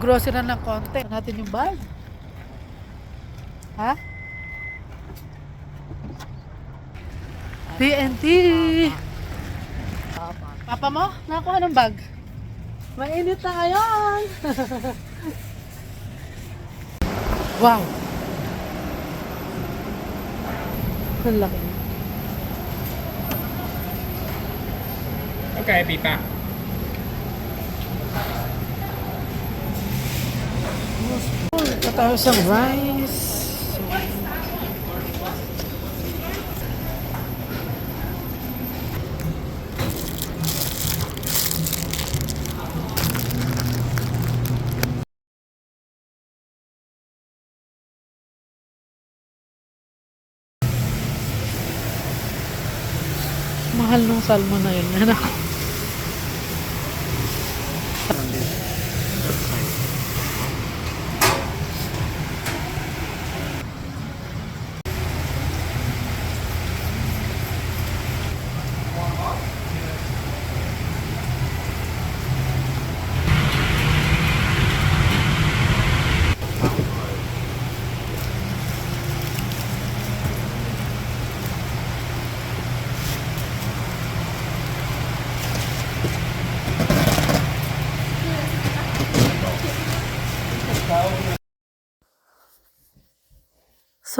Mag-grocery na ng konti. Natin yung bag. Ha? TNT! Papa mo? Nakakuha ng bag? Mainit na ngayon! wow! Ang laki. Okay, pipa. Ito tayo sa rice. Mahal ng salmon na yun. Ano?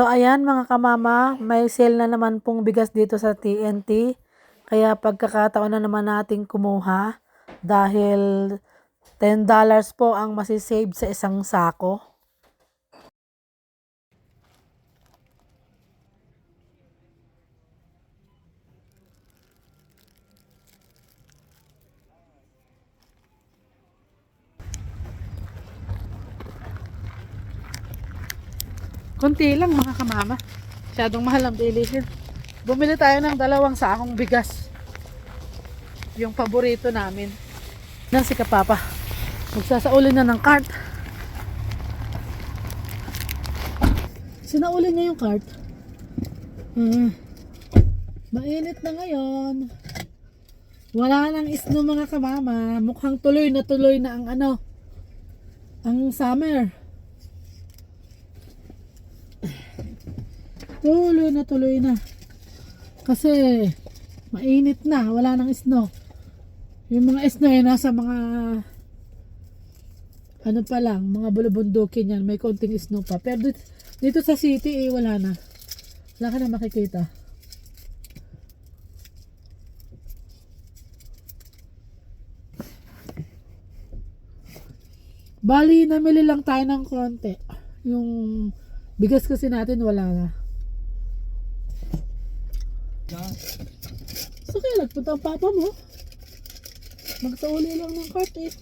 So ayan mga kamama, may sale na naman pong bigas dito sa TNT. Kaya pagkakataon na naman nating kumuha dahil $10 po ang masisave sa isang sako. Kunti lang mga kamama. Masyadong mahal ang bilihin. Bumili tayo ng dalawang sakong bigas. Yung paborito namin. Nang si Kapapa. Magsasaulin na ng cart. Sinaulin niya yung cart. Hmm. Mainit na ngayon. Wala nang isno mga kamama. Mukhang tuloy na tuloy na ang ano. Ang summer. Tuloy na tuloy na. Kasi mainit na, wala nang snow. Yung mga snow ay nasa mga ano pa lang, mga bulubundukin yan, may konting snow pa. Pero dito, dito sa city eh, wala na. Wala ka na makikita. Bali, namili lang tayo ng konti. Yung bigas kasi natin wala na. So kaya nagpunta ang papa mo. Magsauli lang ng cart eh.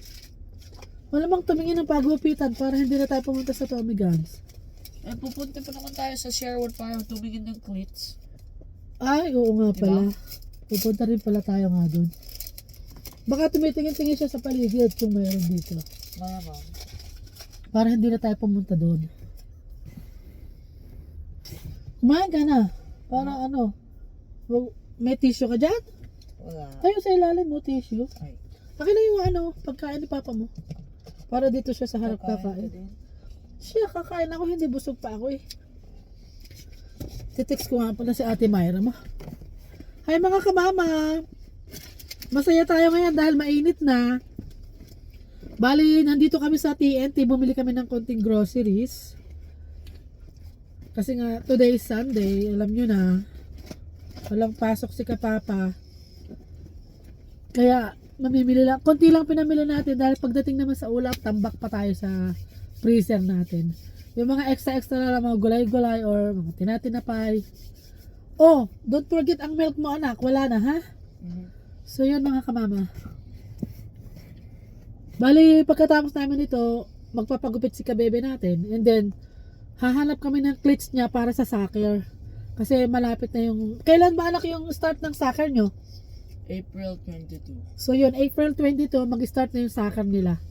Malamang tumingin ng pagupitan para hindi na tayo pumunta sa Tommy Guns. Eh, pupunta pa naman tayo sa Sherwood para tumingin ng cleats. Ay, oo nga pala. Pupunta rin pala tayo nga doon. Baka tumitingin-tingin siya sa paligid kung mayroon dito. Malamang. Para hindi na tayo pumunta doon. Kumain ka na. Para ano? Wag- May tissue ka dyan? Wala. Tayo sa ilalim mo, tissue. Ay. Akin na yung ano, pagkain ni papa mo. Para dito siya sa harap Kakain ka kakain. Siya, kakain ako, hindi busog pa ako eh. Titext ko nga pala si ate Myra mo. Hi mga kamama! Masaya tayo ngayon dahil mainit na. Bali, nandito kami sa TNT, bumili kami ng konting groceries. Kasi nga, today is Sunday, alam nyo na. Walang pasok si Kapapa. Kaya, mamimili lang. Konti lang pinamili natin dahil pagdating naman sa ulap, tambak pa tayo sa freezer natin. Yung mga extra-extra na lang, mga gulay-gulay or mga tinatinapay. Oh, don't forget ang milk mo anak. Wala na ha? Mhm. So yun mga kamama. Bali, pagkatapos namin ito, magpapagupit si kabebe natin. And then, hahanap kami ng cleats niya para sa soccer. Kasi malapit na yung... Kailan ba anak yung start ng soccer nyo? April 22. So yun, April 22, mag-start na yung soccer nila.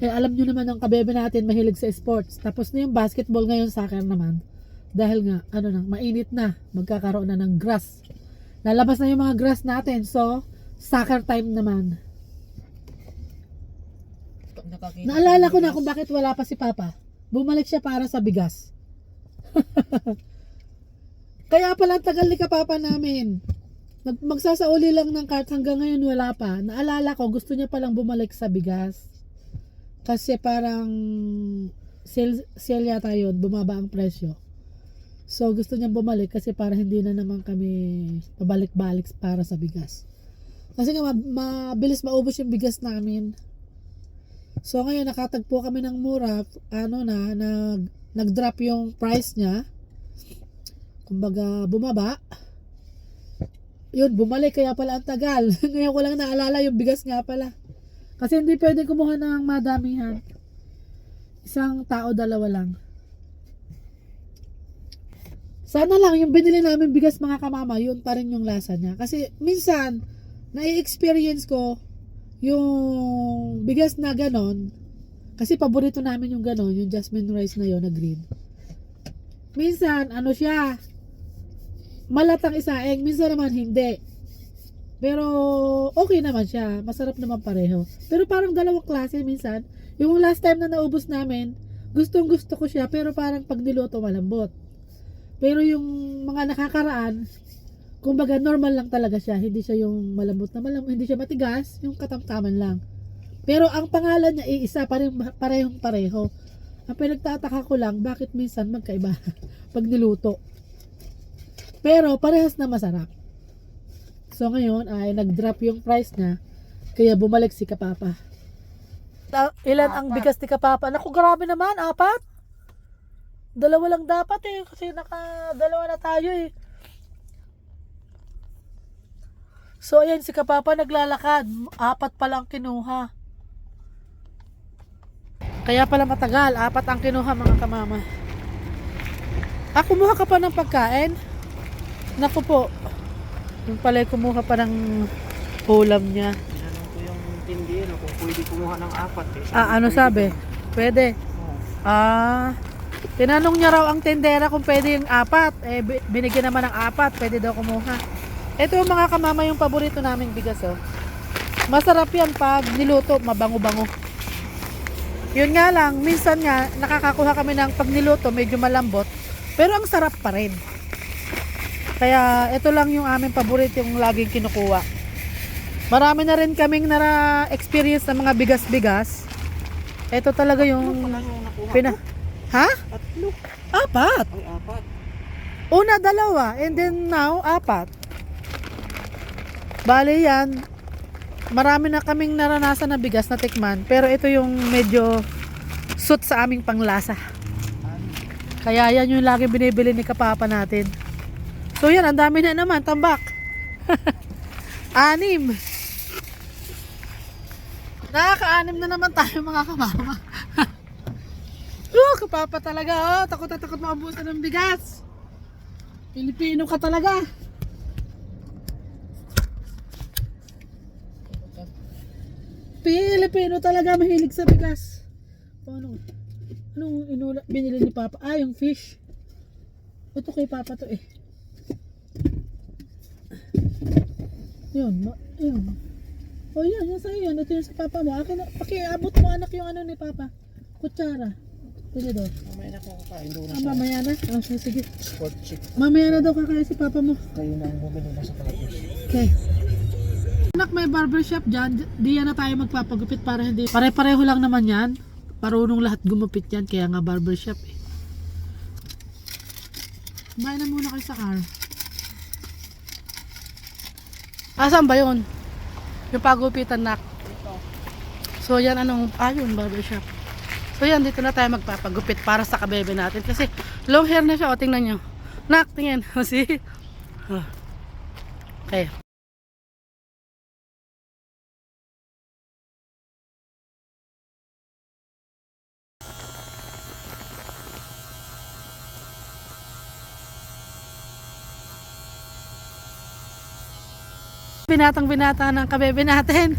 Kaya alam nyo naman ang kabebe natin mahilig sa sports. Tapos na yung basketball ngayon, soccer naman. Dahil nga, ano na, mainit na. Magkakaroon na ng grass. Lalabas na yung mga grass natin. So, soccer time naman. nakakita. Naalala ko na kung bakit wala pa si Papa. Bumalik siya para sa bigas. Kaya pala tagal ni kapapa namin. Nag- Magsasauli lang ng cart hanggang ngayon wala pa. Naalala ko gusto niya palang bumalik sa bigas. Kasi parang sale, sale yata yun, bumaba ang presyo. So gusto niya bumalik kasi para hindi na naman kami pabalik-balik para sa bigas. Kasi nga ma- mabilis maubos yung bigas namin. So ngayon nakatagpo kami ng mura, ano na, nag, nag-drop yung price niya. Kumbaga bumaba. Yun, bumalik kaya pala ang tagal. ngayon ko lang naalala yung bigas nga pala. Kasi hindi pwede kumuha ng madamihan. Isang tao, dalawa lang. Sana lang yung binili namin bigas mga kamama, yun pa rin yung lasa niya. Kasi minsan, na-experience ko yung bigas na ganon, kasi paborito namin yung ganon, yung jasmine rice na yon na green. Minsan, ano siya, malatang isaeng, minsan naman hindi. Pero, okay naman siya. Masarap naman pareho. Pero parang dalawang klase minsan. Yung last time na naubos namin, gustong gusto ko siya, pero parang pag niluto malambot. Pero yung mga nakakaraan, kumbaga normal lang talaga siya. Hindi siya yung malambot na malambot, hindi siya matigas, yung katamtaman lang. Pero ang pangalan niya iisa, parehong, parehong pareho. Ang pinagtataka ko lang, bakit minsan magkaiba pag niluto. Pero parehas na masarap. So ngayon ay nag-drop yung price niya, kaya bumalik si Kapapa. Ta- ilan ang bigas ni Kapapa? Naku, grabe naman, apat? Dalawa lang dapat eh, kasi naka dalawa na tayo eh. So ayan si Kapapa naglalakad, apat pa lang kinuha. Kaya pala matagal, apat ang kinuha mga kamama. Ah, kumuha ka pa ng pagkain? Naku po, yung pala kumuha pa ng ulam niya. Tinanong ko yung tindi ano, kung pwede kumuha ng apat eh. Ah, ano pwede sabi? Pwede. Ah, tinanong niya raw ang tendera kung pwede yung apat. Eh, bi- binigyan naman ng apat, pwede daw kumuha. Ito mga kamama yung paborito naming bigas oh. Masarap yan pag niluto, mabango-bango. Yun nga lang, minsan nga, nakakakuha kami ng pag niluto, medyo malambot. Pero ang sarap pa rin. Kaya ito lang yung aming paborito yung laging kinukuha. Marami na rin kaming nara-experience ng mga bigas-bigas. Ito talaga yung pina... Ha? Tatlo. Apat. Ay, apat. Una, dalawa. And then now, apat. Bali yan. Marami na kaming naranasan na bigas na tikman. Pero ito yung medyo suit sa aming panglasa. Kaya yan yung lagi binibili ni kapapa natin. So yan, ang dami na naman. Tambak. Anim. Nakaka-anim na naman tayo mga kamama. Uh, kapapa talaga, oh. Takot na takot maubusan ng bigas. Pilipino ka talaga. Pilipino talaga mahilig sa bigas. Paano? Anong inula, binili ni Papa? Ah, yung fish. Ito kay Papa to eh. Yun, ma- yun. Oh, yan, yan sa'yo yan. Ito yung sa Papa mo. Akin, pakiabot mo anak yung ano ni Papa. Kutsara. Pili daw. Mamaya na ako kakain doon na Ah, mamaya na? Ah, sige. sport chick. Mamaya na daw kakain si Papa mo. Kayo na ang bumili na sa tapos. Okay. Anak, may barbershop dyan. Di yan na tayo magpapagupit para hindi. Pare-pareho lang naman yan. Parunong lahat gumupit yan. Kaya nga barbershop eh. Bayan na muna kayo sa car. Asan ba yun? Yung pagupitan nak. So yan anong, ah yun barbershop. So yan, dito na tayo magpapagupit para sa kabebe natin. Kasi long hair na siya. O, tingnan nyo. Nak, tingin. See? Oh. Okay. Binatang binata ng kabebe natin.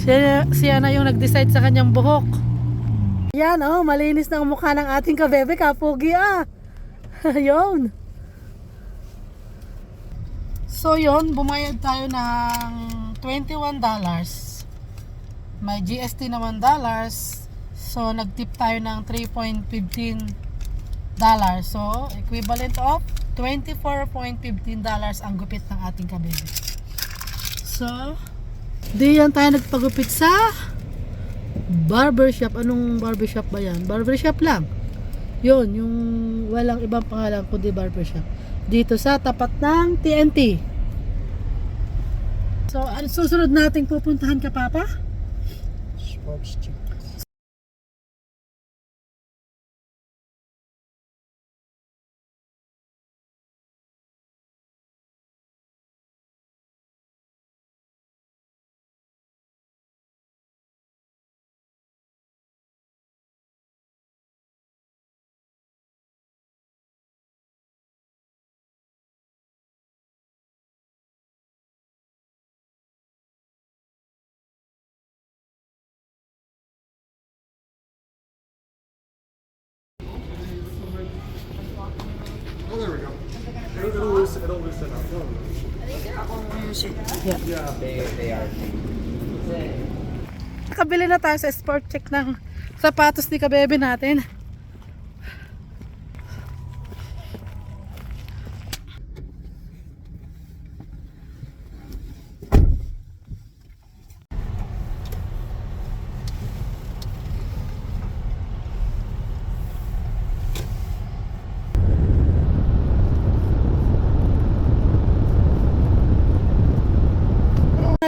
Siya, siya na yung nag-decide sa kanyang buhok. Yan oh, malinis na ang mukha ng ating kabebe, kapugi ah. Ayun. So yon bumayad tayo ng $21. May GST na $1. So, nag-tip tayo ng 3.15 dollars. So, equivalent of 24.15 dollars ang gupit ng ating kabebe. So, di yan tayo nagpagupit sa barbershop. Anong barbershop ba yan? Barbershop lang. Yun, yung walang ibang pangalan kundi barbershop. Dito sa tapat ng TNT. So, ano susunod nating pupuntahan ka, Papa? Sports chick. Yeah. Nakabili na tayo sa sport check ng sapatos ni kabebe natin.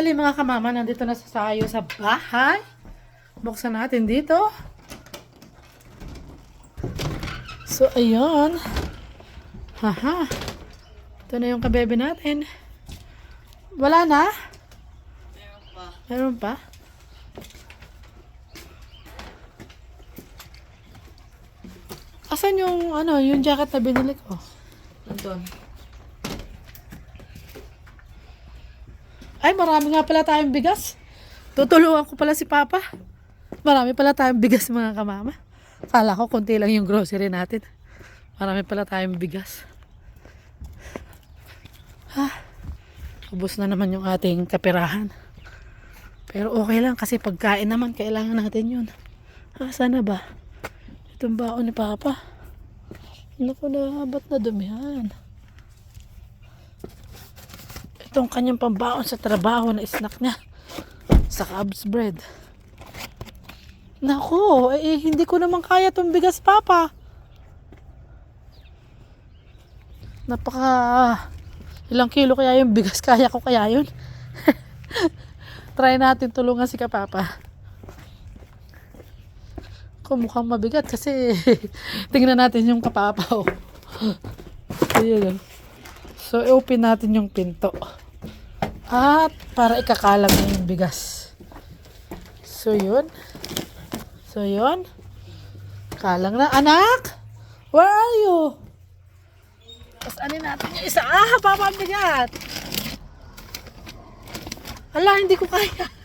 Dali mga kamama, nandito na sa sayo sa bahay. Buksan natin dito. So, ayun. Haha. Ito na yung kabebe natin. Wala na? Meron pa. Meron pa? Asan yung, ano, yung jacket na binili ko? Nandun. Ay, marami nga pala tayong bigas. Tutulungan ko pala si Papa. Marami pala tayong bigas mga kamama. Kala ko konti lang yung grocery natin. Marami pala tayong bigas. Ha? Ubus na naman yung ating kapirahan. Pero okay lang kasi pagkain naman kailangan natin yun. Ha, sana ba? Itong baon ni Papa. Naku na, ba't na dumihan? Itong kanyang pambaon sa trabaho na snack niya sa Cubs bread. Nako, eh, hindi ko naman kaya tong bigas, Papa. Napaka... Ilang kilo kaya yung bigas? Kaya ko kaya yun? Try natin tulungan si Kapapa. Kung mukhang mabigat kasi tingnan natin yung kapapa. Oh. Ayun. So, i-open natin yung pinto. At para ikakalang na yung bigas. So, yun. So, yun. Kalang na. Anak! Where are you? Tapos natin yung isa. Ah, papa, ang bigat. Hala, hindi ko kaya.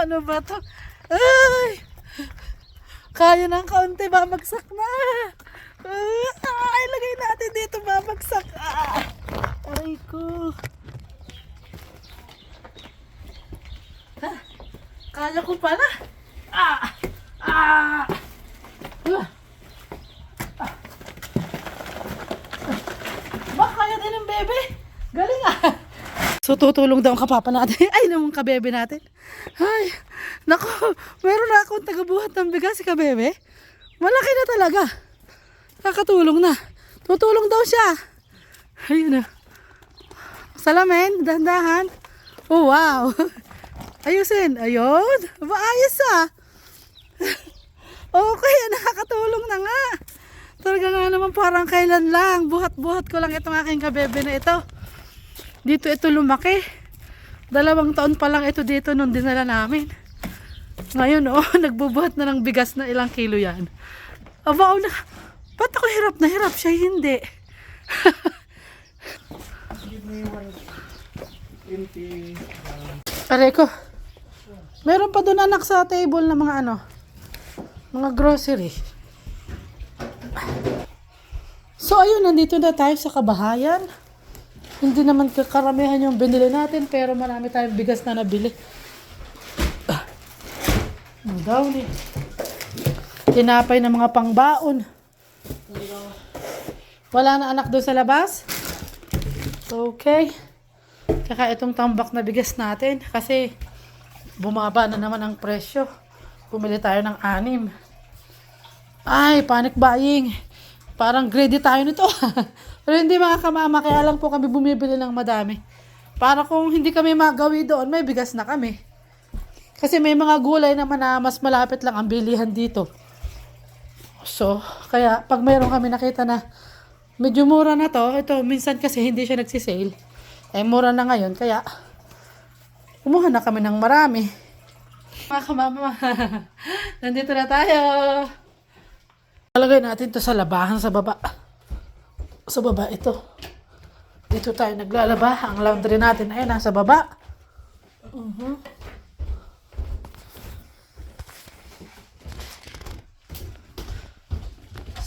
Ano ba to? Ay! Kaya ng kaunti, babagsak na. Ah, ilagay natin dito, babagsak. Ah, aray ko. Ah, kaya ko pala. Ah! Ah! Ah! Ah! Ba, kaya din bebe. Galing ah. So, tutulong daw ang kapapa natin. Ay, naman kabebe natin. Ay, nako, meron na akong tagabuhat ng bigas si kabebe. Malaki na talaga. Nakatulong na. Tutulong daw siya. Ayun na. Salamin, dahan-dahan. Oh, wow. Ayusin. Ayun. Ba, ayos ah. okay, nakakatulong na nga. Talaga nga naman parang kailan lang. Buhat-buhat ko lang itong aking kabebe na ito. Dito ito lumaki. Dalawang taon pa lang ito dito nung dinala namin. Ngayon, oh, nagbubuhat na ng bigas na ilang kilo yan. Aba, oh, na, ba't ako hirap na hirap? Siya hindi. Aray ko. Meron pa doon anak sa table na mga ano, mga grocery. So ayun, nandito na tayo sa kabahayan. Hindi naman kakaramihan yung binili natin pero marami tayong bigas na nabili. Ang downy. Tinapay ng mga pangbaon. Wala na anak doon sa labas? Okay. Kaka itong tambak na bigas natin kasi bumaba na naman ang presyo. Bumili tayo ng anim. Ay, panic buying. Parang greedy tayo nito. Pero hindi mga kamama, kaya lang po kami bumibili ng madami. Para kung hindi kami magawi doon, may bigas na kami. Kasi may mga gulay naman na mas malapit lang ang bilihan dito. So, kaya pag mayroon kami nakita na medyo mura na to, ito minsan kasi hindi siya nagsisale. Eh, mura na ngayon, kaya kumuha na kami ng marami. Mga kamama, nandito na tayo. Talagay natin to sa labahan sa baba. Sa baba ito. Dito tayo naglalaba. Ang laundry natin ay nasa baba. Mhm.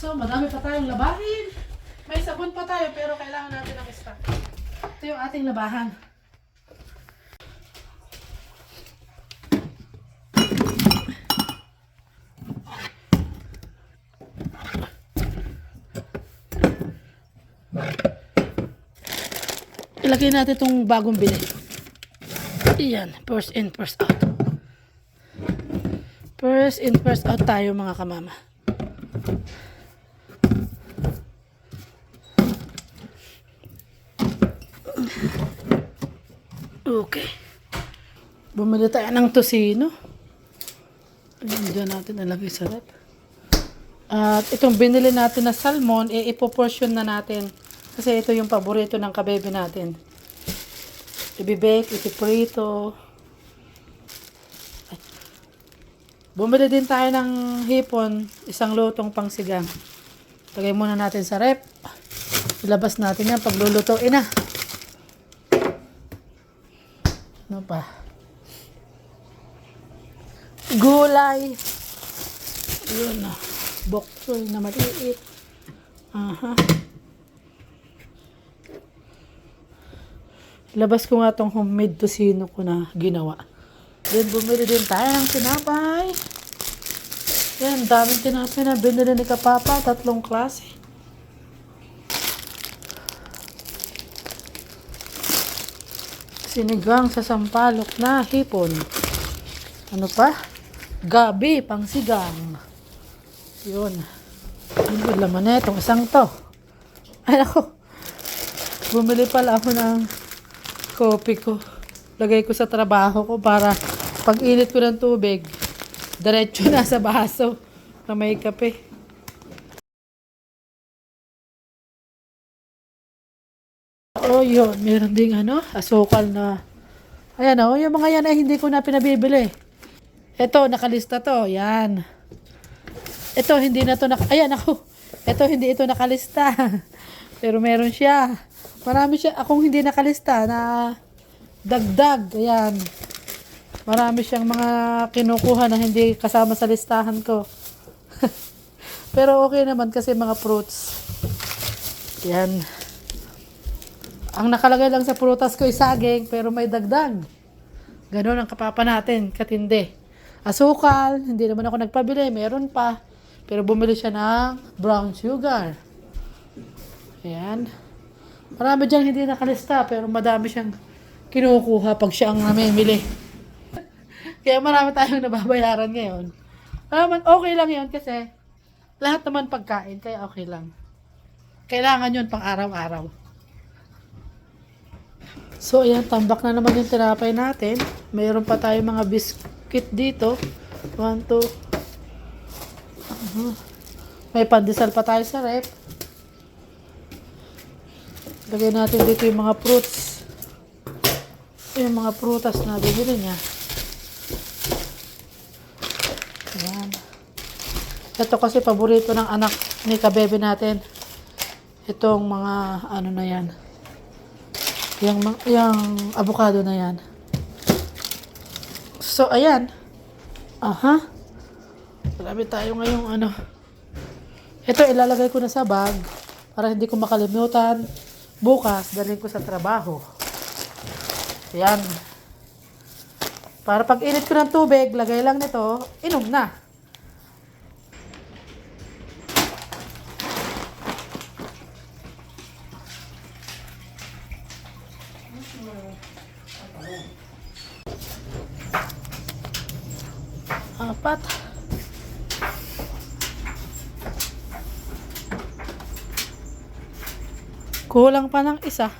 So, madami pa tayong labahin. May sabon pa tayo pero kailangan natin ng stock. Ito yung ating labahan. Ilagay natin itong bagong bili. Iyan, first in, first out. First in, first out tayo mga kamama. Okay. Bumili tayo ng tosino. Ayan, dyan natin nalagay sa rep. At itong binili natin na salmon, eh, ipoportion na natin. Kasi ito yung paborito ng kabebe natin. Ibibake, ipiprito. Ay. Bumili din tayo ng hipon, isang lutong pangsigang. Lagay muna natin sa rep. Ilabas natin yan paglulutuin na. Ano pa? Gulay. Yun na. Boksoy na maliit. Aha. Labas ko nga tong homemade tosino ko na ginawa. Then bumili din tayo ng tinapay. Yan, daming tinapay na binili ni Kapapa. Tatlong klase. Sinigang sa sampalok na hipon. Ano pa? Gabi, pangsigang. Yun. Yun yung laman na itong isang to. Ay, ako. Bumili pala ako ng kopi ko. Lagay ko sa trabaho ko para pag init ko ng tubig, diretso na sa baso na may kape. Oh, yun. Meron ding ano, asukal na. Ayan oh, yung mga yan ay hindi ko na pinabibili. Ito, nakalista to. Yan. Ito, hindi na to nak... Ayan ako. Ito, hindi ito nakalista. Pero meron siya. Marami siya. Akong hindi nakalista na dagdag. Ayan. Marami siyang mga kinukuha na hindi kasama sa listahan ko. Pero okay naman kasi mga fruits. Yan. Ang nakalagay lang sa prutas ko ay saging pero may dagdag. Ganon ang kapapa natin, katindi. Asukal, hindi naman ako nagpabili, meron pa. Pero bumili siya ng brown sugar. Ayan. Marami dyan hindi nakalista pero madami siyang kinukuha pag siya ang namimili. Kaya marami tayong nababayaran ngayon. Naman, okay lang yun kasi lahat naman pagkain, kaya okay lang. Kailangan yun pang araw-araw. So, ayan, tambak na naman yung tinapay natin. Mayroon pa tayo mga biscuit dito. One, two. Uh-huh. May pandesal pa tayo sa rep. Lagay natin dito yung mga fruits. Yung mga prutas na bibili niya. Ayan. Ito kasi paborito ng anak ni kabebe natin. Itong mga ano na yan. Yung, yung avocado na yan. So, ayan. Aha. Marami tayo ngayong ano. Ito, ilalagay ko na sa bag Para hindi ko makalimutan. Bukas, dalhin ko sa trabaho. Yan. Para pag init ko ng tubig, lagay lang nito, inom na. Apat. Kulang pa ng isa.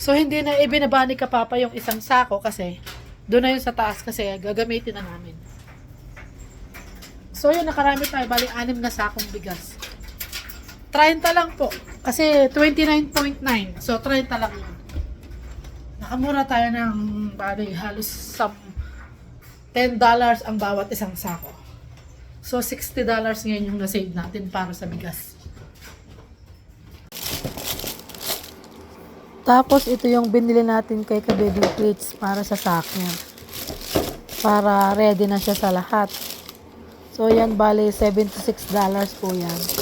So, hindi na ibinaba ni Kapapa yung isang sako kasi doon na yun sa taas kasi gagamitin na namin. So, yun, nakarami tayo. Bali, anim na sakong bigas. 30 lang po. Kasi 29.9. So, 30 lang yun. Nakamura tayo ng bali halos some $10 ang bawat isang sako. So, $60 ngayon yung nasave natin para sa bigas. Tapos, ito yung binili natin kay Kababy Plates para sa sakya. Para ready na siya sa lahat. So, yan, bali, $76 po yan.